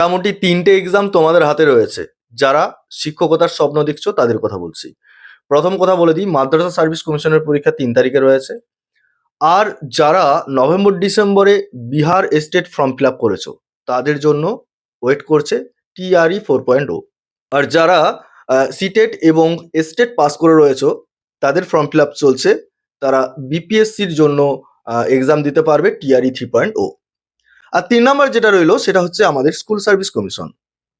মোটামুটি তিনটে এক্সাম তোমাদের হাতে রয়েছে। যারা শিক্ষকতার স্বপ্ন দেখছ, তাদের কথা বলছি। প্রথম কথা বলে দিই, মাদ্রাসা সার্ভিস কমিশনের পরীক্ষা তিন তারিখে রয়েছে। আর যারা নভেম্বর, ডিসেম্বরে Bihar state form fill up করেছ, তাদের জন্য ওয়েট করছে টিআরই ফোর পয়েন্ট ও আর যারা সিটেট এবং স্টেট পাস করে রয়েছো, তাদের ফর্ম ফিল আপ চলছে। তারা বিপিএসসির জন্য এক্সাম দিতে পারবে টিআরই থ্রি পয়েন্ট ও আর তিন নম্বর যেটা রইল, সেটা হচ্ছে আমাদের স্কুল সার্ভিস কমিশন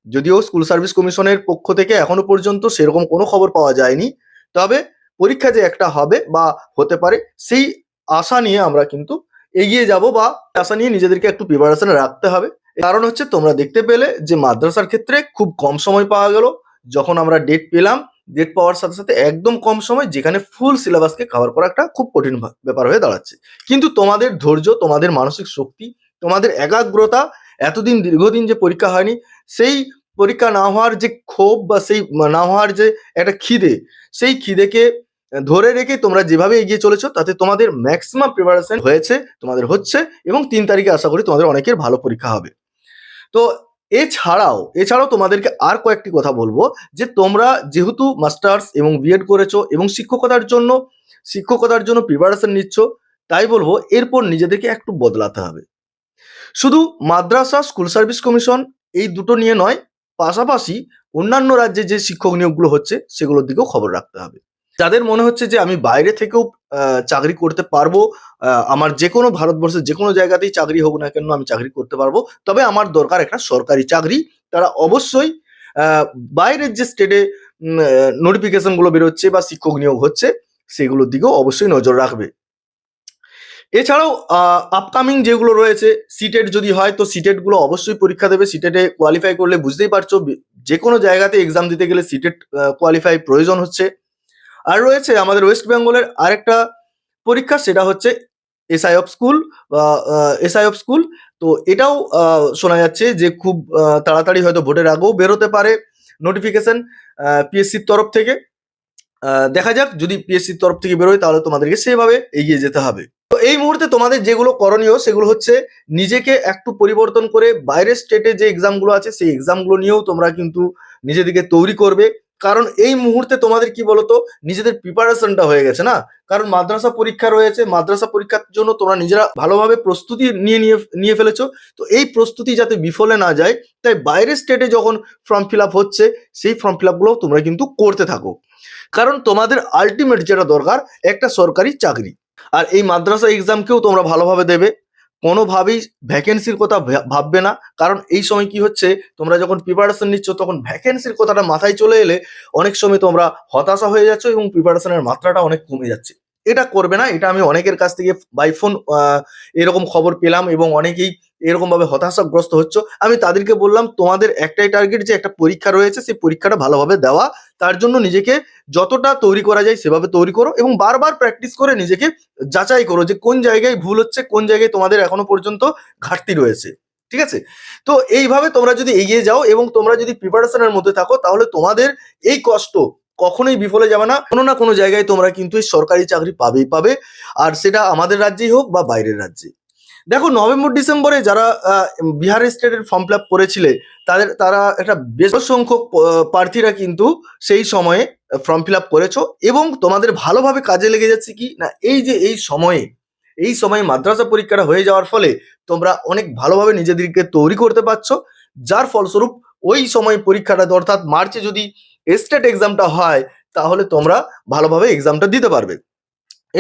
যদিও স্কুল সার্ভিস কমিশনের পক্ষ থেকে এখনও পর্যন্ত সেরকম কোনো খবর পাওয়া যায়নি, তবে পরীক্ষা যে একটা হবে বা হতে পারে, সেই আশা নিয়ে আমরা কিন্তু এগিয়ে যাব বা আশা নিয়ে নিজেদেরকে একটু প্রিপারেশন রাখতে হবে। কারণ হচ্ছে, তোমরা দেখতে পেলে যে মাদ্রাসার ক্ষেত্রে খুব কম সময় পাওয়া গেল। যখন আমরা ডেট পেলাম ডেট পাওয়ার সাথে সাথে একদম কম সময় যেখানে ফুল সিলেবাসকে কভার করা একটা খুব কঠিন ব্যাপার হয়ে দাঁড়াচ্ছে। কিন্তু তোমাদের ধৈর্য, তোমাদের মানসিক শক্তি তোমাদের একাগ্রতা এতদিন দীর্ঘদিন যে পরীক্ষা হয়নি, সেই পরীক্ষা না হওয়ার যে ক্ষোভ বা সেই না হওয়ার যে একটা খিদে, সেই খিদেকে ধরে রেখে তোমরা যেভাবে এগিয়ে চলেছো, তাতে তোমাদের ম্যাক্সিমাম প্রিপারেশন হয়েছে, তোমাদের হচ্ছে এবং তিন তারিখে আশা করি তোমাদের অনেকের ভালো পরীক্ষা হবে। তো এছাড়াও এছাড়াও তোমাদেরকে আর কয়েকটি কথা বলব, যে তোমরা যেহেতু মাস্টার্স এবং বিএড করেছ এবং শিক্ষকতার জন্য শিক্ষকতার জন্য প্রিপারেশন নিচ্ছ, তাই বলব এরপর নিজেদেরকে একটু বদলাতে হবে। শুধু মাদ্রাসা স্কুল সার্ভিস কমিশন এই দুটো নিয়ে নয়, পাশাপাশি অন্যান্য রাজ্যে যে শিক্ষক নিয়োগগুলো হচ্ছে সেগুলোর দিকেও খবর রাখতে হবে। যাদের মনে হচ্ছে যে আমি বাইরে থেকেও চাকরি করতে পারব আমার যে কোনো ভারতবর্ষের যে কোনো জায়গাতেই চাকরি হোক না কেন আমি চাকরি করতে পারব, তবে আমার দরকার একটা সরকারি চাকরি। তারা অবশ্যই বাইরের যে স্টেটে নোটিফিকেশনগুলো বেরোচ্ছে বা শিক্ষক নিয়োগ হচ্ছে, সেগুলোর দিকেও অবশ্যই নজর রাখবে। এছাড়াও আপকামিং যেগুলো রয়েছে সিটেট যদি হয়, তো সিটেটগুলো অবশ্যই পরীক্ষা দেবে। সিটেটে কোয়ালিফাই করলে বুঝতেই পারছ যে কোনো জায়গাতে এক্সাম দিতে গেলে সিটেট কোয়ালিফাই প্রয়োজন হচ্ছে। আর রয়েছে আমাদের ওয়েস্ট বেঙ্গলের আরেকটা পরীক্ষা, সেটা হচ্ছে SI of school SI of school তো এটাও শোনা যাচ্ছে যে খুব তাড়াতাড়ি হয়তো ভোটের আগেও বেরোতে পারে নোটিফিকেশন পিএসসির তরফ থেকে। দেখা যাক, যদি পিএসসির তরফ থেকে বেরোয়, তাহলে তোমাদেরকে সেভাবে এগিয়ে যেতে হবে। তো এই মুহূর্তে তোমাদের যেগুলো করণীয়, সেগুলো হচ্ছে নিজেকে একটু পরিবর্তন করে বাইরের স্টেটে যে এক্সামগুলো আছে, সেই এক্সামগুলো নিয়েও তোমরা কিন্তু নিজেদেরকে তৈরি করবে। কারণ এই মুহূর্তে তোমাদের কি বলতো, নিজেদের প্রিপারেশনটা হয়ে গেছে না? কারণ মাদ্রাসা পরীক্ষা রয়েছে, মাদ্রাসা পরীক্ষার জন্য তোমরা নিজেরা ভালোভাবে প্রস্তুতি নিয়ে নিয়ে নিয়ে ফেলেছো। তো এই প্রস্তুতি যাতে বিফলে না যায়, তাই বাইরের স্টেটে যখন ফর্ম ফিল হচ্ছে, সেই ফর্ম ফিল তোমরা কিন্তু করতে থাকো। কারণ তোমাদের আলটিমেট যেটা দরকার, একটা সরকারি চাকরি। আর এই মাদ্রাসা এক্সামকেও তোমরা ভালোভাবে দেবে। কোনোভাবেই ভ্যাকেন্সির কথা ভাববে না। কারণ এই সময় কি হচ্ছে, তোমরা যখন প্রিপারেশন নিচ্ছ, তখন ভ্যাকেন্সির কথাটা মাথায় চলে এলে অনেক সময় তোমরা হতাশা হয়ে যাচ্ছ এবং প্রিপারেশনের মাত্রাটা অনেক কমে যাচ্ছে। এটা করবে না, এটা আমি অনেকের কাছ থেকে বাই ফোন এরকম খবর পেলাম এবং অনেকেই এরকম ভাবে হতাশাগ্রস্ত হচ্ছ। আমি তাদেরকে বললাম, তোমাদের একটাই টার্গেট যে একটা পরীক্ষা রয়েছে, সেই পরীক্ষাটা ভালোভাবে দেওয়া। তার জন্য নিজেকে যতটা তৈরি করা যায় সেভাবে তৈরি করো এবং বারবার প্র্যাকটিস করে নিজেকে যাচাই করো যে কোন জায়গায় ভুল হচ্ছে, কোন জায়গায় তোমাদের এখনও পর্যন্ত ঘাটতি রয়েছে। ঠিক আছে? তো এইভাবে তোমরা যদি এগিয়ে যাও এবং তোমরা যদি প্রিপারেশনের মধ্যে থাকো, তাহলে তোমাদের এই কষ্ট কখনোই বিফলে যাবে না। কোনো না কোনো জায়গায় তোমরা কিন্তু এই সরকারি চাকরি পাবেই পাবে। আর সেটা আমাদের রাজ্যেই হোক বা বাইরের রাজ্যে। দেখো, নভেম্বর, ডিসেম্বরে যারা বিহার স্টেটের ফর্ম ফিল আপ করেছিলে, তাদের, তারা একটা বেশ সংখ্যক প্রার্থীরা কিন্তু সেই সময়ে ফর্ম ফিল আপ করেছ এবং তোমাদের ভালোভাবে কাজে লেগে যাচ্ছে কি? না, এই যে এই সময়ে এই সময়ে মাদ্রাসা পরীক্ষাটা হয়ে যাওয়ার ফলে তোমরা অনেক ভালোভাবে নিজেদেরকে তৈরি করতে পারছ। যার ফলস্বরূপ ওই সময় পরীক্ষাটা, অর্থাৎ মার্চে যদি স্টেট এক্সামটা হয়, তাহলে তোমরা ভালোভাবে এক্সামটা দিতে পারবে।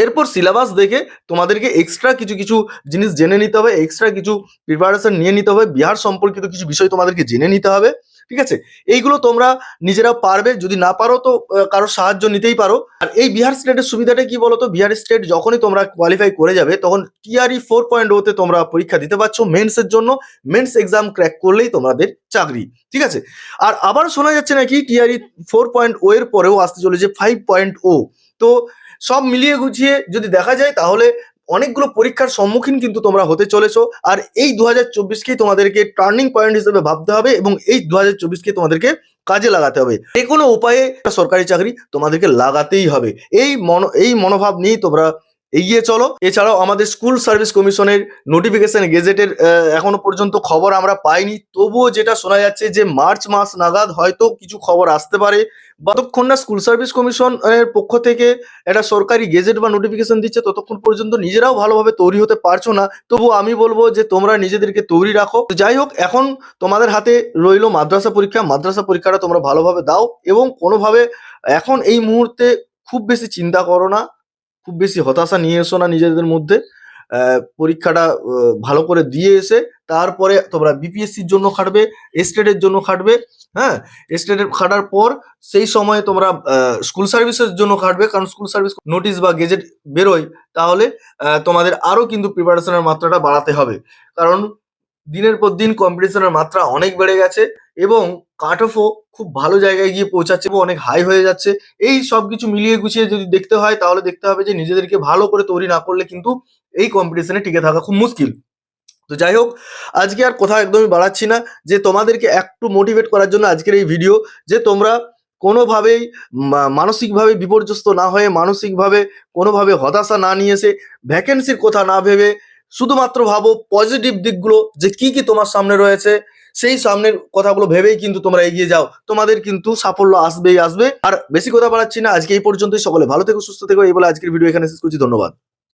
এরপর সিলেবাস দেখে তোমাদেরকে এক্সট্রা কিছু কিছু জিনিস জেনে নিতে হবে এক্সট্রা কিছু প্রিপারেশন নিয়ে নিতে হবে, বিহার সম্পর্কিত কিছু বিষয় তোমাদেরকে জেনে নিতে হবে। ঠিক আছে? এইগুলো তোমরা নিজেরা পারবে, যদি না পারো তো কারোর সাহায্য নিতেই পারো। আর এই বিহার স্টেটের সুবিধাটা কি বলতো? বিহার স্টেট যখনই তোমরা কোয়ালিফাই করে যাবে, তখন টিআরই ফোর পয়েন্ট ওতে তোমরা পরীক্ষা দিতে পারছ মেন্সের জন্য। মেন্স এক্সাম ক্র্যাক করলেই তোমাদের চাকরি, ঠিক আছে? আর আবার শোনা যাচ্ছে নাকি টিআরই ফোর পয়েন্ট ও এর পরেও আসতে চলেছে ফাইভ পয়েন্ট ও তো সব মিলিয়ে গুছিয়ে যদি দেখা যায়, তাহলে অনেকগুলো পরীক্ষার সম্মুখীন কিন্তু তোমরা হতে চলেছো। আর এই দু হাজার চব্বিশকেই তোমাদেরকে টার্নিং পয়েন্ট হিসেবে ভাবতে হবে এবং এই দু হাজার চব্বিশকে তোমাদেরকে কাজে লাগাতে হবে। যে কোনো উপায়ে সরকারি চাকরি তোমাদেরকে লাগাতেই হবে। এই মন, এই মনোভাব নিয়েই তোমরা এগিয়ে চলো। এছাড়াও আমাদের স্কুল সার্ভিস কমিশনের নোটিফিকেশন গেজেটের এখনও পর্যন্ত খবর আমরা পাইনি। তবুও যেটা শোনা যাচ্ছে যে মার্চ মাস নাগাদ হয়তো কিছু খবর আসতে পারে। যতক্ষণ না স্কুল সার্ভিস কমিশনের পক্ষ থেকে একটা সরকারি গেজেট বা নোটিফিকেশন দিচ্ছে, ততক্ষণ পর্যন্ত নিজেরাও ভালোভাবে তৈরি হতে পারছ না। তবু আমি বলব যে তোমরা নিজেদেরকে তৈরি রাখো। যাই হোক, এখন তোমাদের হাতে রইল মাদ্রাসা পরীক্ষা। মাদ্রাসা পরীক্ষাটা তোমরা ভালোভাবে দাও এবং কোনোভাবে এখন এই মুহূর্তে খুব বেশি চিন্তা করো না। খুব বেশি হতাশা নিয়ে এসো না নিজেদের মধ্যে। পরীক্ষাটা ভালো করে দিয়ে এসে তারপরে তোমরা বিপিএসসির জন্য খাটবে এস্টেটের জন্য খাটবে হ্যাঁ? এস্টেটের খাটার পর সেই সময় তোমরা স্কুল সার্ভিসের জন্য খাটবে। কারণ স্কুল সার্ভিস নোটিশ বা গেজেট বেরোয়, তাহলে তোমাদের আরও কিন্তু প্রিপারেশনের মাত্রাটা বাড়াতে হবে। কারণ দিনের পর দিন কম্পিটিশনের মাত্রা অনেক বেড়ে গেছে এবং কাট অফও খুব ভালো জায়গায় গিয়ে পৌঁছাচ্ছে অনেক হাই হয়ে যাচ্ছে। এই সব কিছু মিলিয়ে গুছিয়ে যদি দেখতে হয়, তাহলে দেখতে হবে যে নিজেদেরকে ভালো করে তৈরি না করলে কিন্তু এই কম্পিটিশনে টিকে থাকা খুব মুশকিল। তো যাই হোক, আজকে আর কোথাও একদমই বাড়াচ্ছি না। যে তোমাদেরকে একটু মোটিভেট করার জন্য আজকের এই ভিডিও যে তোমরা কোনোভাবেই মানসিকভাবে বিপর্যস্ত না হয়ে, মানসিকভাবে কোনোভাবে হতাশা না নিয়ে এসে ভ্যাকেন্সির কথা না ভেবে শুধুমাত্র ভাবো পজিটিভ দিকগুলো যে কি কি তোমার সামনে রয়েছে, সেই সামনের কথাগুলো ভেবেই কিন্তু তোমরা এগিয়ে যাও। তোমাদের কিন্তু সাফল্য আসবেই আসবে। আর বেশি কথা বাড়াচ্ছি না, আজকে এই পর্যন্তই। সকলে ভালো থেকো, সুস্থ থেকো। এই বলে আজকের ভিডিও এখানে শেষ করছি। ধন্যবাদ।